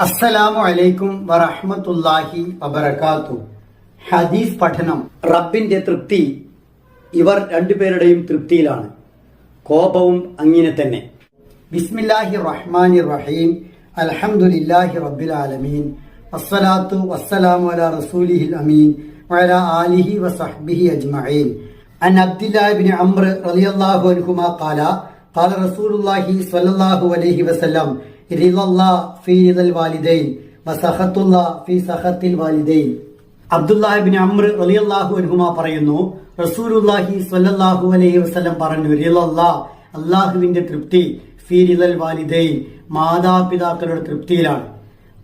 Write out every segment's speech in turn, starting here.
അസ്സലാമു അലൈക്കും വറഹ്മത്തുള്ളാഹി വബർക്കാത്തു ഹദീസ് പഠനം റബ്ബിന്റെ തൃപ്തി ഇവർ രണ്ടുപേരുടെയും തൃപ്തിയിലാണ്. കോപവും അങ്ങനെ തന്നെ. ബിസ്മില്ലാഹി റഹ്മാനി റഹീം. അൽഹംദുലില്ലാഹി റബ്ബിൽ ആലമീൻ. വസ്സലാത്തു വസ്സലാമു അല റസൂലിഹിൽ അമീൻ. വഅലാ ആലിഹി വസഹ്ബിഹി അജ്മഈൻ. അൻ അബ്ദുല്ലാഹി ഇബ്നു അംർ റളിയല്ലാഹു അൻഹുമാ ഖാല قال قال رسول الله صلى الله عليه وسلم رضا الله في رضا الوالدين وسخط الله في سخط الوالدين അബ്ദുല്ലാഹിബിൻ അമ്ര റളിയല്ലാഹു അൻഹുമ പറയുന്നു റസൂലുള്ളാഹി സ്വല്ലല്ലാഹു അലൈഹി വസല്ലം പറഞ്ഞു റിളല്ലാ അള്ളാഹുവിന്റെ തൃപ്തി ഫീ റിളൽ വാലിദൈൻ മാതാപിതാക്കളുടെ തൃപ്തിയിലാണ്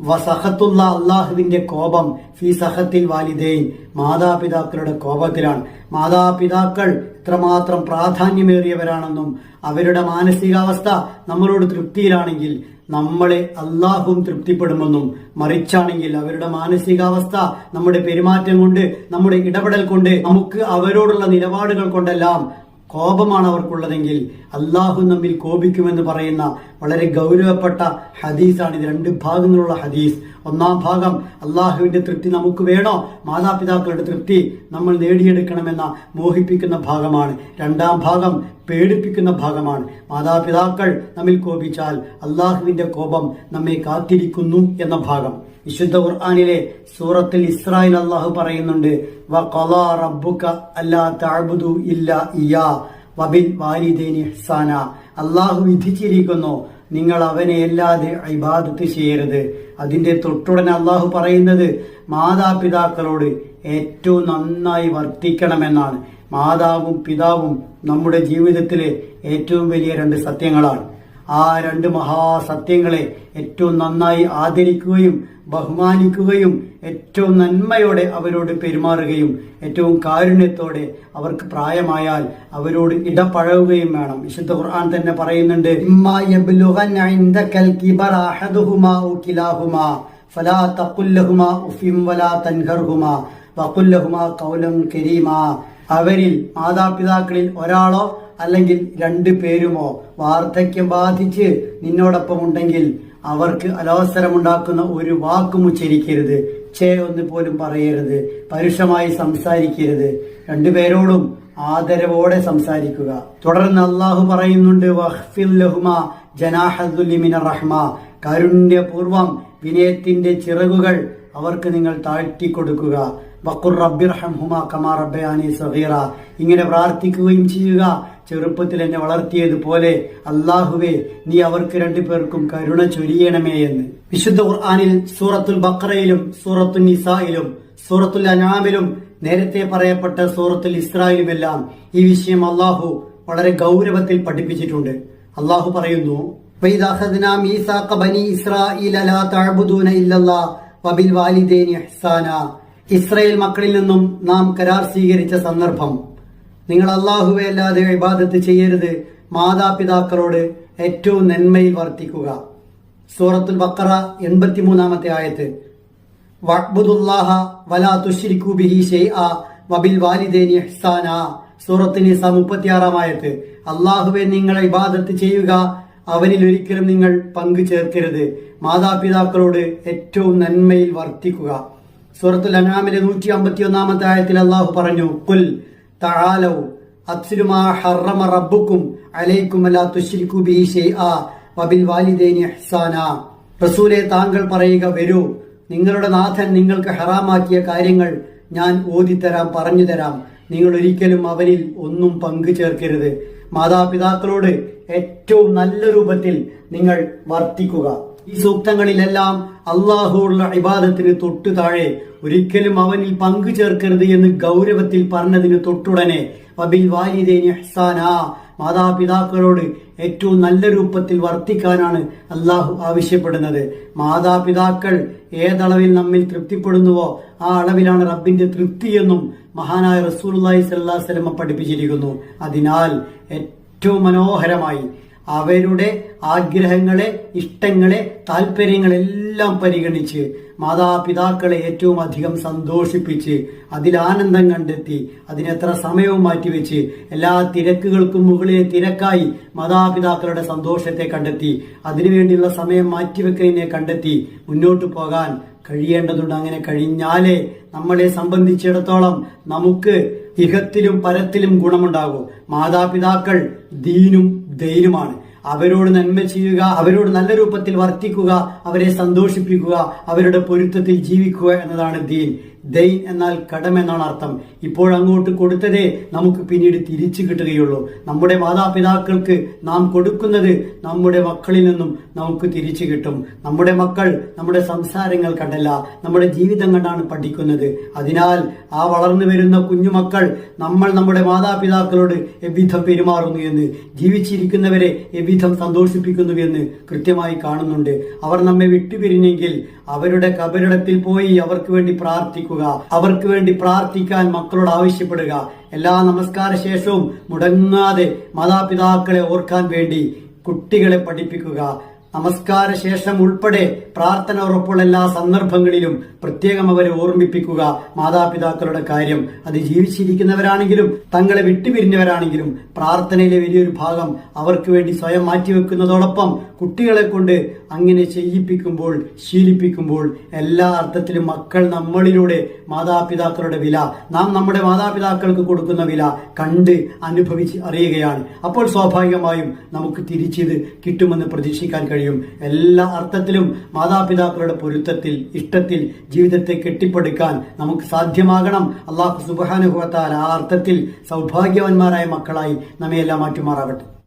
വസഹത്തുള്ള അള്ളാഹുവിന്റെ കോപം ഫി സഹത്തിൽ വാലിദേൻ. മാതാപിതാക്കളുടെ കോപത്തിലാണ്. മാതാപിതാക്കൾ എത്രമാത്രം പ്രാധാന്യമേറിയവരാണെന്നും അവരുടെ മാനസികാവസ്ഥ നമ്മളോട് തൃപ്തിയിലാണെങ്കിൽ നമ്മളെ അള്ളാഹും തൃപ്തിപ്പെടുമെന്നും മറിച്ചാണെങ്കിൽ അവരുടെ മാനസികാവസ്ഥ നമ്മുടെ പെരുമാറ്റം കൊണ്ട് നമ്മുടെ ഇടപെടൽ കൊണ്ട് നമുക്ക് അവരോടുള്ള നിലപാടുകൾ കൊണ്ടെല്ലാം കോപമാണ് അവർക്കുള്ളതെങ്കിൽ അള്ളാഹു നമ്മിൽ കോപിക്കുമെന്ന് പറയുന്ന വളരെ ഗൗരവപ്പെട്ട ഹദീസാണ്. ഇത് രണ്ട് ഭാഗങ്ങളുള്ള ഹദീസ്. ഒന്നാം ഭാഗം അള്ളാഹുവിന്റെ തൃപ്തി നമുക്ക് വേണോ? മാതാപിതാക്കളുടെ തൃപ്തി നമ്മൾ നേടിയെടുക്കണമെന്ന മോഹിപ്പിക്കുന്ന ഭാഗമാണ്. രണ്ടാം ഭാഗം പേടിപ്പിക്കുന്ന ഭാഗമാണ്. മാതാപിതാക്കൾ നമ്മിൽ കോപിച്ചാൽ അള്ളാഹുവിന്റെ കോപം നമ്മെ കാത്തിരിക്കുന്നു എന്ന ഭാഗം. വിശുദ്ധ ഖുർആാനിലെ സൂറത്തിൽ ഇസ്രായേൽ അള്ളാഹു പറയുന്നുണ്ട് വ റബ്ബുക അല്ലാ തഅബുദു ഇല്ലാ ഇയ്യാ. വബിൽ ഇഹ്സാന. അള്ളാഹു വിധിച്ചിരിക്കുന്നു നിങ്ങൾ അവനെ അല്ലാതെ ഇബാദത്ത് ചെയ്യരുത്. അതിന്റെ തൊട്ടുടൻ അള്ളാഹു പറയുന്നത് മാതാപിതാക്കളോട് ഏറ്റവും നന്നായി വർത്തിക്കണമെന്നാണ്. മാതാവും പിതാവും നമ്മുടെ ജീവിതത്തിലെ ഏറ്റവും വലിയ രണ്ട് സത്യങ്ങളാണ്. ആ രണ്ട് മഹാസത്യങ്ങളെ ഏറ്റവും നന്നായി ആദരിക്കുകയും ബഹുമാനിക്കുകയും ഏറ്റവും നന്മയോടെ അവരോട് പെരുമാറുകയും ഏറ്റവും കാരുണ്യത്തോടെ അവർക്ക് പ്രായമായാൽ അവരോട് ഇടപഴകുകയും വേണം. വിശുദ്ധ ഖുർആൻ തന്നെ പറയുന്നുണ്ട് ഫലാ തഖുല്ലഹുമാ ഉഫിം വലാ തൻഹർഹുമാ ഖൗലൻ അവരിൽ മാതാപിതാക്കളിൽ ഒരാളോ അല്ലെങ്കിൽ രണ്ടു പേരുമോ വാർദ്ധക്യം ബാധിച്ച് നിന്നോടൊപ്പം ഉണ്ടെങ്കിൽ അവർക്ക് അലോസരമുണ്ടാക്കുന്ന ഒരു വാക്കും ഉച്ചരിക്കരുത്. ചേ ഒന്ന് പോലും പറയരുത്. പരുഷമായി സംസാരിക്കരുത്. രണ്ടുപേരോടും ആദരവോടെ സംസാരിക്കുക. തുടർന്ന് അള്ളാഹു പറയുന്നുണ്ട് വഹ്ഫിൽ റഹ്മ. കാരുണ്യപൂർവം വിനയത്തിന്റെ ചിറകുകൾ അവർക്ക് നിങ്ങൾ താഴ്ത്തി കൊടുക്കുക ബക്കുർ റബ്ബിർഹംഹുമ കമാ റബ്ബയാനി സഹീറ ഇങ്ങനെ പ്രാർത്ഥിക്കുകയും ചെയ്യുക. ചെറുപ്പത്തിൽ എന്നെ വളർത്തിയതുപോലെ അള്ളാഹുവെ നീ അവർക്ക് രണ്ടുപേർക്കും കരുണ ചൊരിയണമേ എന്ന്. വിശുദ്ധ ഖുർആാനിൽ സൂറത്തുൽ ബക്രയിലും സൂറത്തുൽ നിസായിലും സൂറത്തുൽ അനാമിലും നേരത്തെ പറയപ്പെട്ട സൂറത്തുൽ ഇസ്രായിലുമെല്ലാം ഈ വിഷയം അള്ളാഹു വളരെ ഗൗരവത്തിൽ പഠിപ്പിച്ചിട്ടുണ്ട്. അള്ളാഹു പറയുന്നു ഇസ്രായേൽ മക്കളിൽ നിന്നും നാം കരാർ സ്വീകരിച്ച സന്ദർഭം നിങ്ങൾ അള്ളാഹുവെ അല്ലാതെ ഇബാദത്ത് ചെയ്യരുത്. മാതാപിതാക്കളോട് ഏറ്റവും നന്മയിൽ വർത്തിക്കുക. സൂറത്തുൽ ബക്കറ എൺപത്തിമൂന്നാമത്തെ ആയത്ത്. വഅ്ബുദുല്ലാഹ വലാ തുശ്രിക്കു ബിഹി ഷൈഅ വബിൽ വാലിദൈനി ഇഹ്സാന. സൂറത്തിന് നിസ മുപ്പത്തിയാറാം ആയത്ത്. അള്ളാഹുവെ നിങ്ങൾ ഇബാദത്ത് ചെയ്യുക. അവനിൽ ഒരിക്കലും നിങ്ങൾ പങ്കു ചേർക്കരുത്. മാതാപിതാക്കളോട് ഏറ്റവും നന്മയിൽ വർത്തിക്കുക. സൂറത്തുൽ അനാമിലെ നൂറ്റി അമ്പത്തി ഒന്നാമത്തെ ആയത്തിൽ അള്ളാഹു പറഞ്ഞു കുൽ ഹറമ അലൈക്കും അല്ലാ റസൂലെ താങ്കൾ പറയുക വരൂ. നിങ്ങളുടെ നാഥൻ നിങ്ങൾക്ക് ഹറാമാക്കിയ കാര്യങ്ങൾ ഞാൻ ഓതിത്തരാം പറഞ്ഞു തരാം നിങ്ങൾ ഒരിക്കലും അവനിൽ ഒന്നും പങ്കു ചേർക്കരുത്. മാതാപിതാക്കളോട് ഏറ്റവും നല്ല രൂപത്തിൽ നിങ്ങൾ വർത്തിക്കുക. ഈ സൂക്തങ്ങളിലെല്ലാം അള്ളാഹുള്ള ഇബാദത്തിന് തൊട്ടു താഴെ ഒരിക്കലും അവനിൽ പങ്കു ചേർക്കരുത് എന്ന് ഗൗരവത്തിൽ പറഞ്ഞതിന് തൊട്ടുടനെ വബിൽ വാലിദേനി മാതാപിതാക്കളോട് ഏറ്റവും നല്ല രൂപത്തിൽ വർത്തിക്കാനാണ് അള്ളാഹു ആവശ്യപ്പെടുന്നത്. മാതാപിതാക്കൾ ഏതളവിൽ നമ്മിൽ തൃപ്തിപ്പെടുന്നുവോ ആ അളവിലാണ് റബ്ബിന്റെ തൃപ്തിയെന്നും മഹാനായ റസൂലുള്ളാഹി സ്വല്ലല്ലാഹു അലൈഹി സ്വലമ പഠിപ്പിച്ചിരിക്കുന്നു. അതിനാൽ ഏറ്റവും മനോഹരമായി അവരുടെ ആഗ്രഹങ്ങളെ ഇഷ്ടങ്ങളെ താല്പര്യങ്ങളെല്ലാം പരിഗണിച്ച് മാതാപിതാക്കളെ ഏറ്റവും അധികം സന്തോഷിപ്പിച്ച് അതിൽ ആനന്ദം കണ്ടെത്തി അതിനെത്ര സമയവും മാറ്റിവെച്ച് എല്ലാ തിരക്കുകൾക്കും മുകളിലെ തിരക്കായി മാതാപിതാക്കളുടെ സന്തോഷത്തെ കണ്ടെത്തി അതിനുവേണ്ടിയുള്ള സമയം മാറ്റിവെക്കുന്നതിനെ കണ്ടെത്തി മുന്നോട്ട് പോകാൻ കഴിയേണ്ടതുണ്ട്. അങ്ങനെ കഴിഞ്ഞാലേ നമ്മളെ സംബന്ധിച്ചിടത്തോളം നമുക്ക് ഇഹത്തിലും പരത്തിലും ഗുണമുണ്ടാകും. മാതാപിതാക്കൾ ദീനും ദൈനുമാണ് അവരോട് നന്മ ചെയ്യുക അവരോട് നല്ല രൂപത്തിൽ വർത്തിക്കുക അവരെ സന്തോഷിപ്പിക്കുക അവരുടെ പൊരുത്തത്തിൽ ജീവിക്കുക എന്നതാണ് ദീൻ. ദൈൻ എന്നാൽ കടം എന്നാണ് അർത്ഥം. ഇപ്പോഴങ്ങോട്ട് കൊടുത്തതേ നമുക്ക് പിന്നീട് തിരിച്ചു കിട്ടുകയുള്ളൂ. നമ്മുടെ മാതാപിതാക്കൾക്ക് നാം കൊടുക്കുന്നത് നമ്മുടെ മക്കളിൽ നിന്നും നമുക്ക് തിരിച്ചു കിട്ടും. നമ്മുടെ മക്കൾ നമ്മുടെ സംസാരങ്ങൾ കണ്ടല്ല നമ്മുടെ ജീവിതം കണ്ടാണ് പഠിക്കുന്നത്. അതിനാൽ ആ വളർന്നു വരുന്ന കുഞ്ഞുമക്കൾ നമ്മൾ നമ്മുടെ മാതാപിതാക്കളോട് എവിധം പെരുമാറുന്നു എന്ന് ജീവിച്ചിരിക്കുന്നവരെ എവിധം സന്തോഷിപ്പിക്കുന്നു എന്ന് കൃത്യമായി കാണുന്നുണ്ട്. അവർ നമ്മെ വിട്ടുപിരിഞ്ഞെങ്കിൽ അവരുടെ കബരിടത്തിൽ പോയി അവർക്ക് വേണ്ടി പ്രാർത്ഥിക്കുക അവർക്ക് വേണ്ടി പ്രാർത്ഥിക്കാൻ മക്കളോട് ആവശ്യപ്പെടുക. എല്ലാ നമസ്കാര ശേഷവും മുടങ്ങാതെ മാതാപിതാക്കളെ ഓർക്കാൻ വേണ്ടി കുട്ടികളെ പഠിപ്പിക്കുക. നമസ്കാര ശേഷം ഉൾപ്പെടെ പ്രാർത്ഥന ഉറപ്പുള്ള എല്ലാ സന്ദർഭങ്ങളിലും പ്രത്യേകം അവരെ ഓർമ്മിപ്പിക്കുക. മാതാപിതാക്കളുടെ കാര്യം. അത് ജീവിച്ചിരിക്കുന്നവരാണെങ്കിലും തങ്ങളെ വിട്ടുപിരിഞ്ഞവരാണെങ്കിലും പ്രാർത്ഥനയിലെ വലിയൊരു ഭാഗം അവർക്ക് വേണ്ടി സ്വയം മാറ്റിവെക്കുന്നതോടൊപ്പം കുട്ടികളെ കൊണ്ട് അങ്ങനെ ചെയ്യിപ്പിക്കുമ്പോൾ ശീലിപ്പിക്കുമ്പോൾ എല്ലാ അർത്ഥത്തിലും മക്കൾ നമ്മളിലൂടെ മാതാപിതാക്കളുടെ വില നാം നമ്മുടെ മാതാപിതാക്കൾക്ക് കൊടുക്കുന്ന വില കണ്ട് അനുഭവിച്ച് അറിയുകയാണ്. അപ്പോൾ സ്വാഭാവികമായും നമുക്ക് തിരിച്ചിത് കിട്ടുമെന്ന് പ്രതീക്ഷിക്കാൻ കഴിയും. എല്ലാ അർത്ഥത്തിലും മാതാപിതാക്കളുടെ പൊരുത്തത്തിൽ ഇഷ്ടത്തിൽ ജീവിതത്തെ കെട്ടിപ്പടുക്കാൻ നമുക്ക് സാധ്യമാകണം. അള്ളാഹു സുബാനുഭവത്താൽ ആ അർത്ഥത്തിൽ സൗഭാഗ്യവാന്മാരായ മക്കളായി നമ്മയെല്ലാം മാറ്റുമാറാകട്ടെ.